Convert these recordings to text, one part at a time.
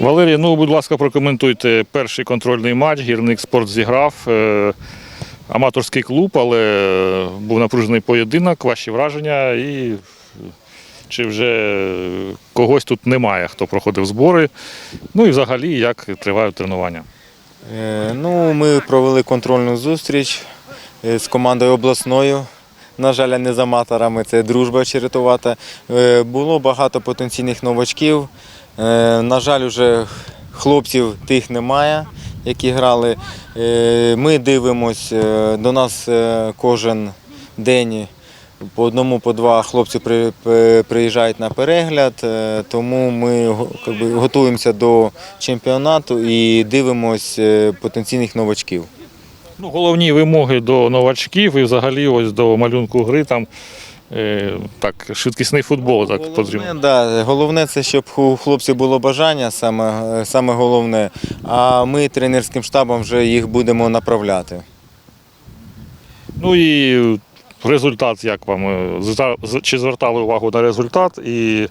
Валерій, ну, будь ласка, прокоментуйте перший контрольний матч. Гірник спорт зіграв. Е, Аматорський клуб, але е, був напружений поєдинок, ваші враження і е, чи вже когось тут немає, хто проходив збори. Ну і взагалі, як тривають тренування. Ну, ми провели контрольну зустріч з командою обласною. На жаль, не з аматорами, це дружба черетувата. Було багато потенційних новачків. Е, На жаль, уже хлопців тих немає, які грали. Е, Ми дивимося, е, до нас кожен день по одному, по два хлопці при- при- приїжджають на перегляд, тому ми готуємося до чемпіонату і дивимося потенційних новачків. Ну, головні вимоги до новачків і взагалі ось до малюнку гри там так, швидкісний футбол так потрібно. Головне, да, головне це, щоб у хлопців було бажання, саме, саме головне. А ми тренерським штабом вже їх будемо направляти. Ну і результат, як вам? е, Чи звертали увагу на результат? І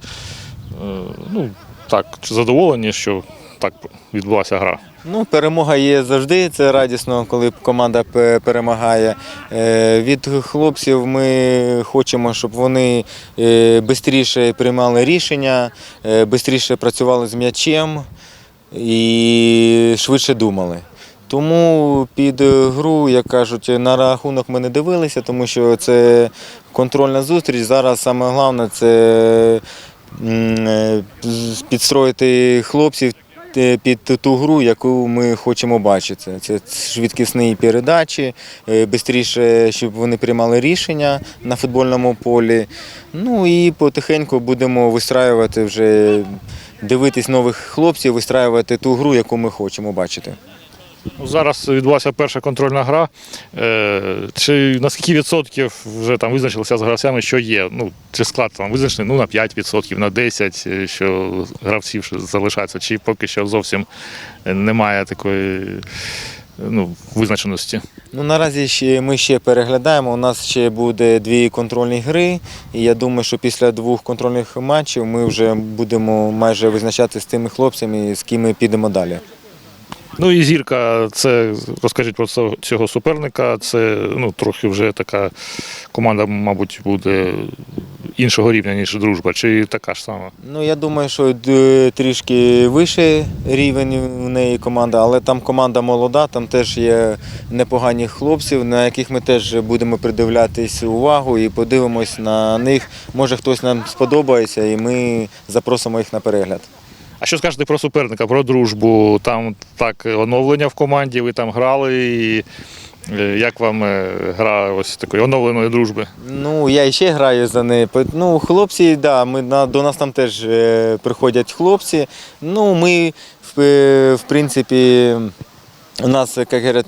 е, ну, так, задоволені, що так відбулася гра? Ну, перемога є завжди. Це радісно, коли команда перемагає. Е, Від хлопців ми хочемо, щоб вони швидше приймали рішення, швидше працювали з м'ячем і швидше думали. Тому під гру, як кажуть, на рахунок ми не дивилися, тому що це контрольна зустріч. Зараз саме головне це е, підстроїти хлопців під ту гру, яку ми хочемо бачити. Це швидкісні передачі, швидше, щоб вони приймали рішення на футбольному полі. Ну і потихеньку будемо вистраювати вже, дивитись нових хлопців, вистраювати ту гру, яку ми хочемо бачити. Ну, зараз відбулася перша контрольна гра. Е, Чи на скільки відсотків вже там визначилися з гравцями, що є? Ну, чи склад там визначений ну, на 5 відсотків, на 10, е, що гравців залишається, чи поки що зовсім немає такої ну, визначеності? Ну, наразі ще, ми ще переглядаємо. У нас ще буде дві контрольні гри. І я думаю, що після двох контрольних матчів ми вже будемо майже визначати з тими хлопцями, з ким ми підемо далі. Ну і зірка, це розкажіть про цього- суперника. Це ну, трохи вже така команда, мабуть, буде іншого рівня, ніж дружба, чи така ж сама. Ну, я думаю, що е, трішки вищий рівень в неї команда, але там команда молода, там теж є непогані хлопців, на яких ми теж будемо придивлятись увагу і подивимось на них. Може хтось нам сподобається, і ми запросимо їх на перегляд. А що скажете про суперника, про дружбу? Там так оновлення в команді, ви там грали. І, е, як вам е, гра ось такої оновленої дружби? Ну, я ще граю за неї. Ну, хлопці, да, ми, до нас там теж е, приходять хлопці. Ну, ми, в, в принципі, у нас, як говорять,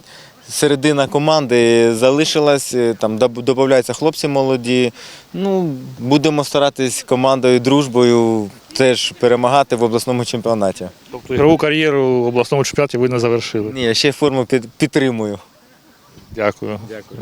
середина команди залишилась, е, там додаються хлопці молоді. Ну, будемо старатись командою, дружбою теж перемагати в обласному чемпіонаті. Тобто ігрову кар'єру в обласному чемпіонаті ви не завершили. Ні, я ще форму підтримую. Дякую. Дякую.